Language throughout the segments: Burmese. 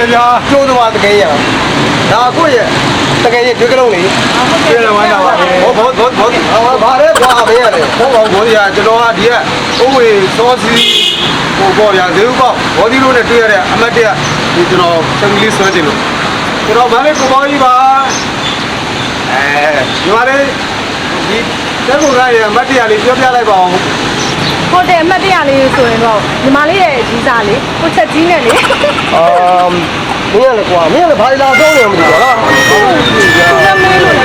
တယ်ဗျာကျိုးသွားတကယ်ရဒါကိုယ့်ရဲ့တကယ်ရဲ့တွေ့ကလုံးလေပြေလဝမ်းတာပါလေဘောဘောဘောဘောဟာဘာလဲကွာမင်းရတယ်ဘောဘောဘောကြီးကကျွန်တော်ကဒီကဥဝေစောစီဟိုပေါ့ဗျာဇေဥပေါ့ဘောဒီလိုနဲ့တွေ့ရတဲ့အမတ်တရဒီကျွန်တော်စံကြီးဆွဲခြင်းလို့ကျွန်တော်မလေးကိုဘောကြီးပါအဲဒီမှာလေဒီတက်ကုန်ရရဲ့အမတ်တရလေးပြောပြလိုက်ပါအောင် ဟိုတယ်အမှတ်တရလေးဆိုရင်တော့ညီမလေးရဲ့ကြီးစားလေးကိုချက်ကြီးနဲ့လေအမ်မင်းရလေကွာမင်းရလေဘာလာတော့နေမလို့ကွာလားသူလည်းမေးလို့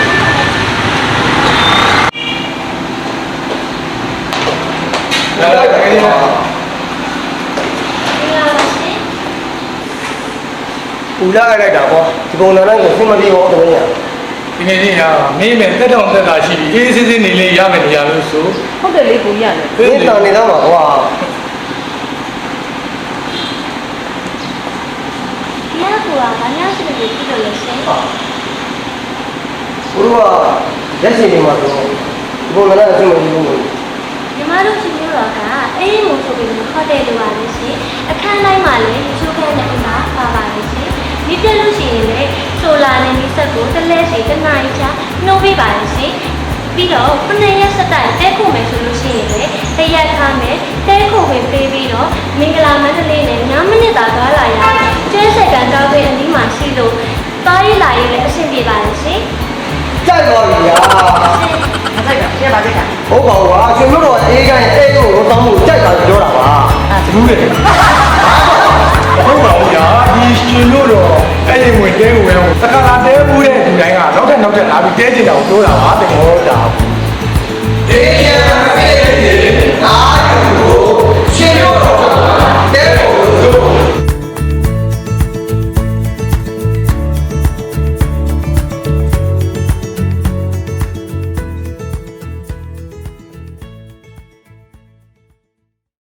လေလိုက်တကယ်ရဦးလာလိုက်တာပေါ့ဒီပုံစံတိုင်းကိုသိမပြေဘူးတကယ်ရ ဒီနေ့နေ့ဟာမင်းမဲ့တက်တောင်တက်တာရှိပြီအေးစစ်စစ်နေလေးရမယ်နေရာလို့ဆိုဟုတ်တယ်လေကိုကြီးရတယ်မင်းတန်နေတော့မှာကွာညကူကဘာညာရှိတယ်ပြလို့လဲရှင်ဘုရားရက်စီနေမှာတော့ဒီပုံစံတိုင်းအသိမပြေဘူးညီမတို့ရှင်မျိုးတော်ကအေးမို့ဆိုပြီးခေါ်တယ်လို့ပါလေရှင်အခန်းတိုင်းမှာလည်းရှုခန်းနဲ့အမှာပါပါလေရှင်ဒီပြလို့ရှိရင်လည်း ဆိုလာနဲ့မိဆက်ကိုတစ်လဲစီတစ်နိုင်ချနှိုးပေးပါလေရှင်ပြီးတော့ခုနှစ်ရက်စတိုင်တဲခုမယ်ဆိုလို့ရှိရင်လည်းတရက်ခါမယ်တဲခုဝင်ပေးပြီးတော့မင်္ဂလာမန္တလေးနဲ့9မိနစ်သာသွားလာရကျဲစက်ကန်တောက်ပေးအနီးမှာရှိလို့သွားရလာရင်လည်းအဆင်ပြေပါလေရှင်ကြိုက်သွားပြီဗျာမဆိုင်ပါပြပါသေးတာဟုတ်ပါဘူးကွာရှင်တို့တော့အေးကန်အေးကိုတောင်းဖို့ကြိုက်တာပြောတာပါဘူးလေဟုတ် အဲ့ဒီဝ